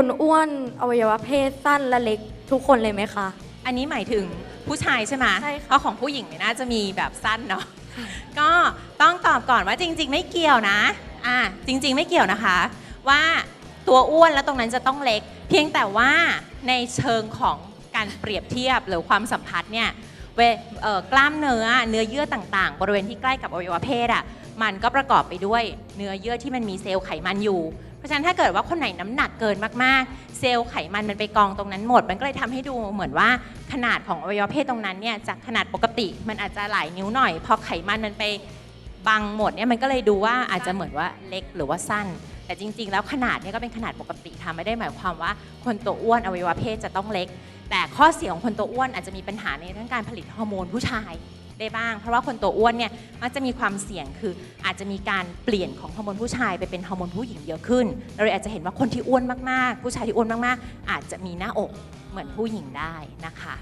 คนอ้วนอวัยวะเพศสั้นและเล็กทุกคนเลยไหมคะ อันนี้หมายถึงผู้ชายใช่ไหมใช่ค่ะเพราะของผู้หญิงไม่น่าจะมีแบบสั้นเนาะ ก็ต้องตอบก่อนว่าจริง ๆ ไม่เกี่ยวนะ อ่าจริง ๆ ไม่เกี่ยวนะคะ ว่าตัวอ้วนแล้วตรงนั้นจะต้องเล็ก เพียงแต่ว่าในเชิงของการเปรียบเทียบหรือความสัมพัทธ์เนี่ย เวเอ่อกล้ามเนื้อเนื้อเยื่อต่างๆ บริเวณที่ใกล้กับอวัยวะเพศอะมันก็ประกอบไปด้วยเนื้อเยื่อที่มันมีเซลล์ไขมันอยู่ เพราะฉะนั้นถ้าเกิดว่าคนไหนน้ำหนักเกินมากๆ เซลล์ไขมันมันไปกองตรงนั้นหมด มันก็เลยทำให้ดูเหมือนว่าขนาดของอวัยวะเพศตรงนั้นเนี่ยจากขนาดปกติมันอาจจะหลายนิ้วหน่อยพอไขมันมันไปบังหมดเนี่ยมันก็เลยดูว่าอาจจะเหมือนว่าเล็กหรือว่าสั้น แต่จริง ๆ แล้วขนาดเนี่ยก็เป็นขนาดปกติค่ะไม่ได้หมายความว่า คนตัวอ้วนอวัยวะเพศจะต้องเล็ก แต่ข้อเสียของคนตัวอ้วนอาจจะมีปัญหาในเรื่องการผลิตฮอร์โมนผู้ชายได้บ้าง เพราะว่าคนตัวอ้วนเนี่ยมักจะมีความเสี่ยงคืออาจจะมีการเปลี่ยนของฮอร์โมนผู้ชายไปเป็นฮอร์โมนผู้หญิงเยอะขึ้นเราเลยอาจจะเห็นว่าคนที่อ้วนมากๆ ผู้ชายที่อ้วนมากๆ อาจจะมีหน้าอกเหมือนผู้หญิงได้นะคะ